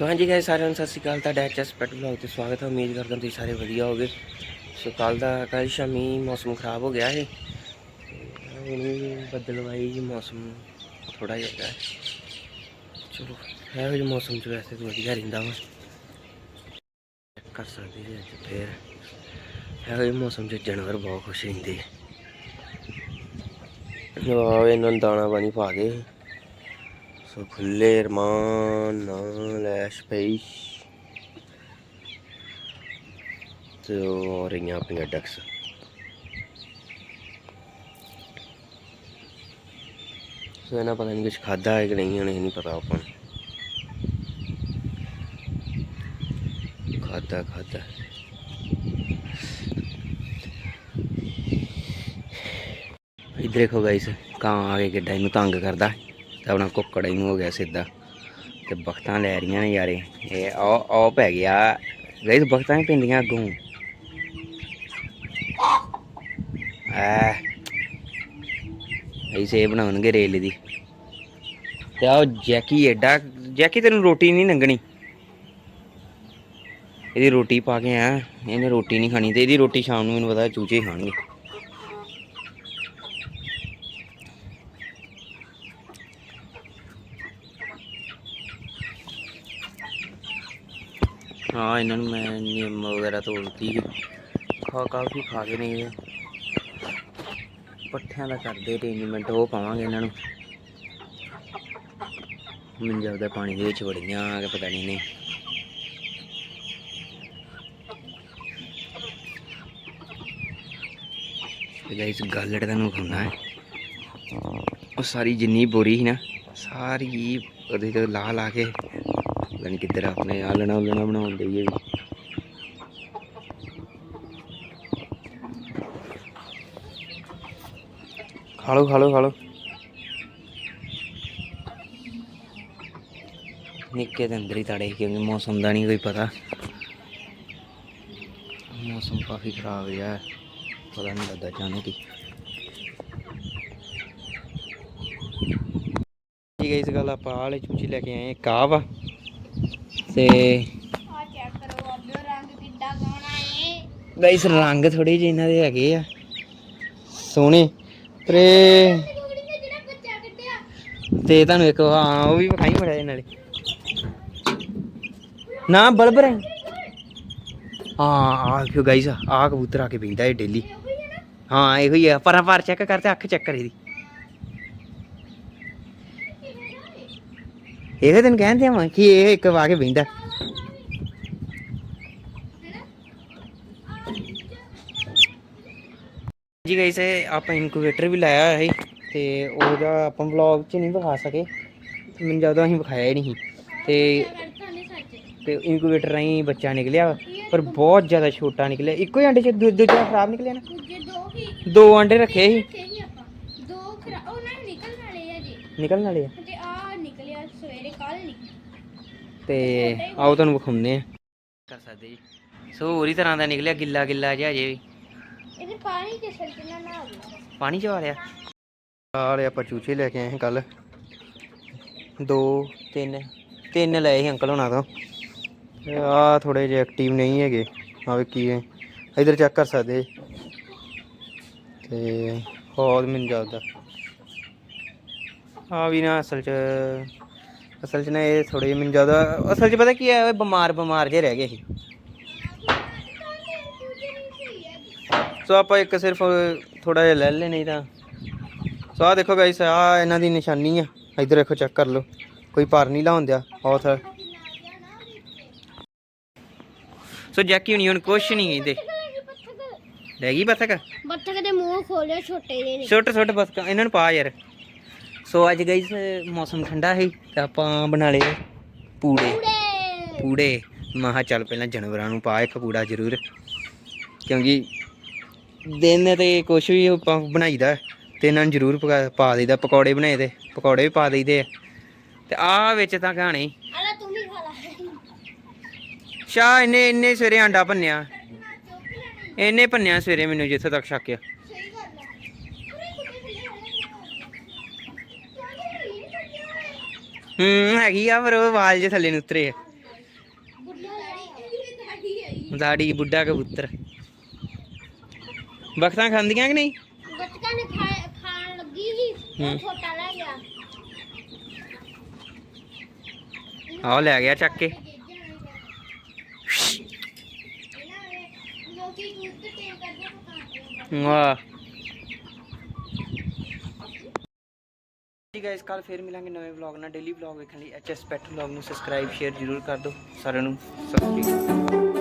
ਸੋ ਹਾਂਜੀ ਗਾਇਸ ਸਾਰਿਆਂ ਨੂੰ ਸਤਿ ਸ਼੍ਰੀ ਅਕਾਲ, ਤੁਹਾਡਾ ਐਚਐਸ ਪੈਟ ਬਲੌਗ ਤੇ ਸਵਾਗਤ ਹੈ। ਉਮੀਦ ਕਰਦਾ ਤੁਸੀਂ ਸਾਰੇ ਵਧੀਆ ਹੋਗੇ ਸੋ ਕੱਲ ਦਾ ਕੱਲ ਸ਼ਾਮੀ ਮੌਸਮ ਖਰਾਬ ਹੋ ਗਿਆ ਹੈ ਹੁਣ ਵੀ ਬੱਦਲਵਾਈ ਜੀ ਮੌਸਮ ਥੋੜਾ ਜਿਹਾ ਹੈ ਚਲੋ, ਇਹੋ ਜਿਹੇ ਮੌਸਮ 'ਚ ਵੈਸੇ ਤਾਂ ਵਧੀਆ ਰਹਿੰਦਾ ਵਾ। ਕਰ ਸਕਦੇ ਜੀ ਅੱਜ ਫੇਰ। ਇਹੋ ਜਿਹੇ ਮੌਸਮ 'ਚ ਜਾਨਵਰ ਬਹੁਤ ਖੁਸ਼ ਰਹਿੰਦੇ ਆ। ਇਹਨਾਂ ਨੂੰ ਦਾਣਾ ਪਾਣੀ ਪਾ ਕੇ ਸੋ ਖੁੱਲੇ ਰਮਾਨ ਨਾਲ ਐਸ਼ ਪਈ ਤੇ ਉਹ ਰਹੀਆਂ ਸੋ ਇਹਨਾਂ ਪਤਾ ਨਹੀਂ ਕੁਝ ਖਾਦਾ ਹੈ ਕਿ ਨਹੀਂ ਹੁਣ ਨਹੀਂ ਪਤਾ ਆਪਾਂ ਨੂੰ। ਖਾਦਾ ਖਾਦਾ ਇਧਰ ਦੇਖੋ ਗਾਇਸ ਕਾਂ ਆ ਕੇ ਕਿੱਡਾ ਇਹਨੂੰ ਤੰਗ ਕਰਦਾ। ਤਾਂ ਆਪਣਾ ਕੁੱਕੜ ਇਹਨੂੰ ਹੋ ਗਿਆ ਸਿੱਧਾ। ਤੇ ਬਖਤਾਂ ਲੈ ਰਹੀਆਂ ਨੇ ਯਾਰੇ। ਇਹ ਆ ਆ ਪੈ ਗਿਆ। ਗਾਇਸ, ਬਖਤਾਂ ਹੀ ਪਿੰਦੀਆਂ ਅੱਗੋਂ। ਆ ਐਸੇ ਬਣਾਉਣਗੇ ਰੇਲ ਦੀ। ਤੇ ਆਹ ਜੈਕੀ ਐਡਾ, ਜੈਕੀ ਤੈਨੂੰ ਰੋਟੀ ਨਹੀਂ ਲੰਗਣੀ ਇਹਦੀ ਰੋਟੀ ਪਾ ਕੇ ਆ। ਇਹਨੇ ਰੋਟੀ ਨਹੀਂ ਖਾਣੀ ਤੇ ਇਹਦੀ ਰੋਟੀ ਸ਼ਾਮ ਨੂੰ ਮੈਨੂੰ ਪਤਾ ਚੂਚੇ ਹੀ ਖਾਣਗੇ। ਹਾਂ, ਇਹਨਾਂ ਨੂੰ ਮੈਂ ਨਿੰਮ ਵਗੈਰਾ ਤੋੜਤੀ ਖਾ ਕਾਫੀ ਖਾ ਕੇ ਨੇ ਇਹ ਪੱਠਿਆਂ ਦਾ ਕਰਦੇ ਅਰੇਂਜਮੈਂਟ ਉਹ ਪਾਵਾਂਗੇ ਇਹਨਾਂ ਨੂੰ। ਮੈਨੂੰ ਜਾਪਦਾ ਪਾਣੀ ਦੇ ਵਿੱਚ ਵੜੀਆਂ ਕਿ ਪਤਾ ਨਹੀਂ ਨੇ। ਤੇ ਗਾਇਸ ਗਾਲੜ ਦਾ ਖਾਣਾ ਹੈ। ਉਹ ਸਾਰੀ ਜਿੰਨੀ ਬੋਰੀ ਸੀ ਨਾ, ਸਾਰੀ ਉਹਦੇ ਤੇ ਲਾ ਲਾ ਕੇ ਪਤਾ ਨਹੀਂ ਕਿੱਧਰ ਆਪਣੇ ਆਲਣਾ ਉਲਣਾ ਬਣਾਉਣ ਦੇ ਇਹ ਵੀ। ਖਾ ਲਓ ਖਾ ਲਓ ਨਿੱਕੇ ਦੇ ਅੰਦਰ ਹੀ ਤੜੇ ਕਿਉਂਕਿ ਮੌਸਮ ਦਾ ਨਹੀਂ ਕੋਈ ਪਤਾ। ਮੌਸਮ ਕਾਫੀ ਖਰਾਬ ਰਿਹਾ ਹੈ, ਪਤਾ ਨਹੀਂ ਲੱਗਦਾ ਜਾਣੇ ਕੀ ਠੀਕ ਹੈ, ਇਸ ਗੱਲ ਆਪਾਂ ਆਲੇ ਚੂਚੀ ਲੈ ਕੇ ਆਏ ਕਾਹ ਵਾ। ਤੇ ਆ ਚੈੱਕ ਕਰੋ ਅੱਬਿਓ ਰੰਗ ਕਿੱਡਾ ਸੋਹਣਾ ਏ ਗਾਇਸ, ਰੰਗ ਥੋੜੇ ਜਿਹੇ ਇਹਨਾਂ ਦੇ ਹੈਗੇ ਆ। ਸੋਹਣੇ। ਪਰ ਇਹ ਤੇ ਤੁਹਾਨੂੰ ਇੱਕ, ਹਾਂ, ਉਹ ਵੀ ਵਿਖਾਈ ਮੜਾ ਇਹਨਾਂ ਨਾਲੇ। ਨਾ ਬਲਬ ਰੇ ਹਾਂ ਆ ਕਿਉਂ ਗਾਇਸ ਆ ਕਬੂਤਰ ਆ ਕੇ ਬੈਂਦਾ ਏ ਡੇਲੀ। ਹਾਂ, ਇਹੋ ਹੀ ਆ। ਪਰਾਂ ਪਰ ਚੈੱਕ ਕਰ ਅੱਖ ਚੈੱਕ ਕਰ ਇਹਦੀ ਇਹ ਦਿਨ ਕਹਿੰਦੇ ਆ ਕਿ ਇਹ ਇੱਕ ਵਾ ਕੇ ਬੈਂਦਾ ਜੀ ਗਾਇਸ ਇਹ ਆਪਾਂ ਇਨਕੂਬੇਟਰ ਵੀ ਲਾਇਆ ਹੋਇਆ ਸੀ ਤੇ ਉਹਦਾ ਆਪਾਂ ਵਲੌਗ 'ਚ ਨਹੀਂ ਵਿਖਾ ਸਕੇ। ਮੈਨੂੰ ਜਦੋਂ ਅਸੀਂ ਵਿਖਾਇਆ ਹੀ ਨਹੀਂ। ਤੇ ਤੇ ਇਨਕੂਬੇਟਰ ਰਾਹੀਂ ਬੱਚਾ ਨਿਕਲਿਆ ਪਰ ਬਹੁਤ ਜ਼ਿਆਦਾ ਛੋਟਾ ਨਿਕਲਿਆ। ਇੱਕੋ ਹੀ ਅੰਡੇ 'ਚ ਦੂ- ਦੂਜਾ ਖਰਾਬ ਨਿਕਲਿਆ ਨਾ। ਦੋ ਅੰਡੇ ਰੱਖੇ ਸੀ। ਉਹਨਾਂ ਨੇ ਨਿਕਲਣ ਵਾਲੇ ਆ ਜੀ। ਨਿਕਲਣ ਵਾਲੇ ਆ? ਤੇ ਆ ਨਿਕਲਿਆ ਸਵੇਰੇ ਕੱਲ ਨਿਕਲਿਆ ਤੇ ਆਓ ਤੁਹਾਨੂੰ ਵਿਖਾਉਂਦੇ ਆ। ਕਰ ਸਕਦੇ ਜੀ। ਸੋ ਹੋਰੀ ਤਰ੍ਹਾਂ ਦਾ ਨਿਕਲਿਆ ਗਿੱਲਾ ਗਿੱਲਾ ਜਿਹਾ ਜੇ ਵੀ। ਇਹਦੇ ਪਾਣੀ ਦੇ ਸਲਟਨਾ ਨਾ ਆ ਵਾਲੇ ਆਪਾਂ ਚੂਚੇ ਲੈ ਕੇ ਆਏ ਕੱਲ ਦੋ ਤਿੰਨ ਤਿੰਨ ਲਏ ਸੀ ਅੰਕਲ ਹੋਣਾ ਤੋਂ। ਆ ਥੋੜੇ ਜਿਹੇ ਐਕਟਿਵ ਨਹੀਂ ਹੈਗੇ। ਆ ਵੇ ਕੀ ਹੈ। ਇਧਰ ਚੈੱਕ ਕਰ ਸਕਦੇ। ਤੇ ਹੋਰ ਮੈਨੂੰ ਜਾਂਦਾ ਆ ਵੀ ਨਾ ਅਸਲ ਚ ਅਸਲ ਚ ਨਾ ਇਹ ਥੋੜੇ ਮੈਨੂੰ ਜ਼ਿਆਦਾ ਅਸਲ ਚ ਪਤਾ ਕੀ ਹੈ ਇਹ ਬਿਮਾਰ ਬਿਮਾਰ ਜੇ ਰਹਿ ਗਏ ਸੀ। ਸੋ ਆਪਾਂ ਇੱਕ ਸਿਰਫ ਥੋੜਾ ਜਿਹਾ ਲੈ ਲੈ ਨਹੀਂ ਤਾਂ। ਸੋ ਆ ਦੇਖੋ ਗਾਇਸ ਆ ਇਹਨਾਂ ਦੀ ਨਿਸ਼ਾਨੀ ਆ। ਇਧਰ ਦੇਖੋ ਚੈੱਕ ਕਰ ਲਓ। ਕੋਈ ਪਰ ਨਹੀਂ ਲਾਉਂਦਿਆ ਔਥ ਸੋ ਜੈਕੀ ਹੁਣੀ ਹੁਣ ਕੁਛ ਨਹੀਂ ਕਹਿੰਦੇ। ਲੈ ਗਈ ਬਤਕ ਬੱਤਕ ਦੇ ਮੂੰਹ ਖੋਲਿਆ ਛੋਟੇ ਜਿਹੇ ਨੇ। ਛੋਟੇ ਛੋਟੇ ਬਤਕ ਇਹਨਾਂ ਨੂੰ ਪਾ ਯਾਰ। ਸੋ ਅੱਜ ਗਾਇਸ ਮੌਸਮ ਠੰਡਾ ਹੈ ਤੇ ਆਪਾਂ ਬਣਾ ਲਏ ਪੂੜੇ। ਪੂੜੇ। ਮਹਾ ਚੱਲ ਪਹਿਲਾਂ ਜਾਨਵਰਾਂ ਨੂੰ ਪਾ ਇੱਕ ਪੂੜਾ ਜ਼ਰੂਰ ਕਿਉਂਕਿ ਦਿਨ ਤੇ ਕੁਛ ਵੀ ਆਪਾਂ ਬਣਾਈਦਾ ਤੇ ਇਹਨਾਂ ਨੂੰ ਜ਼ਰੂਰ ਪਾ ਦੇਈਦਾ ਪਕੌੜੇ ਬਣਾਏ ਤੇ ਪਕੌੜੇ ਵੀ ਪਾ ਦੇਈਦੇ ਆ। ਤੇ ਆ ਵਿੱਚ ਤਾਂ ਕਹਾਣੀ। ਆਲਾ ਤੂੰ ਵੀ ਖਾ ਲੈ। ਸ਼ਾ ਇਹਨੇ ਇੰਨੇ ਸਵੇਰੇ ਆਂਡਾ ਭੰਨਿਆ। ਇਹਨੇ ਭੰਨਿਆ ਸਵੇਰੇ ਮੈਨੂੰ ਜਿੱਥੇ ਤੱਕ ਸ਼ੱਕ ਆ। ਹੂੰ ਹੈਗੀ ਆ ਪਰ ਉਹ ਵਾਲ ਜੇ ਥੱਲੇ ਨੂੰ ਉਤਰੇ। ਦਾੜੀ ਬੁੱਢਾ ਕਬੂਤਰ। ਬਖਤਾਂ ਖਾਂਦੀਆਂ ਕਿ ਨਹੀਂ? ਬੱਚਕਾਂ ਨੇ ਖਾਣ ਲੱਗੀ ਛੋਟਾ ਲੈ ਗਿਆ। ਆਹ ਲੈ ਗਿਆ ਚੱਕ ਕੇ। ਲੋਕੀ ਦੁੱਧ ਟੇਕ ਕਰਦੇ ਪਕਾਉਂਦੇ ਵਾਹ। ਜੀ ਗਾਇਸ ਕੱਲ ਫੇਰ ਮਿਲਾਂਗੇ ਨਵੇਂ ਵਲੌਗ ਨਾਲ। ਡੇਲੀ ਵਲੌਗ ਵੇਖਣ ਲਈ ਐਚਐਸ ਪੈਟ ਵਲੌਗ ਨੂੰ ਸਬਸਕ੍ਰਾਈਬ ਸ਼ੇਅਰ ਜ਼ਰੂਰ ਕਰ ਦਿਓ। ਸਾਰਿਆਂ ਨੂੰ ਸਤਿ ਸ਼੍ਰੀ ਅਕਾਲ।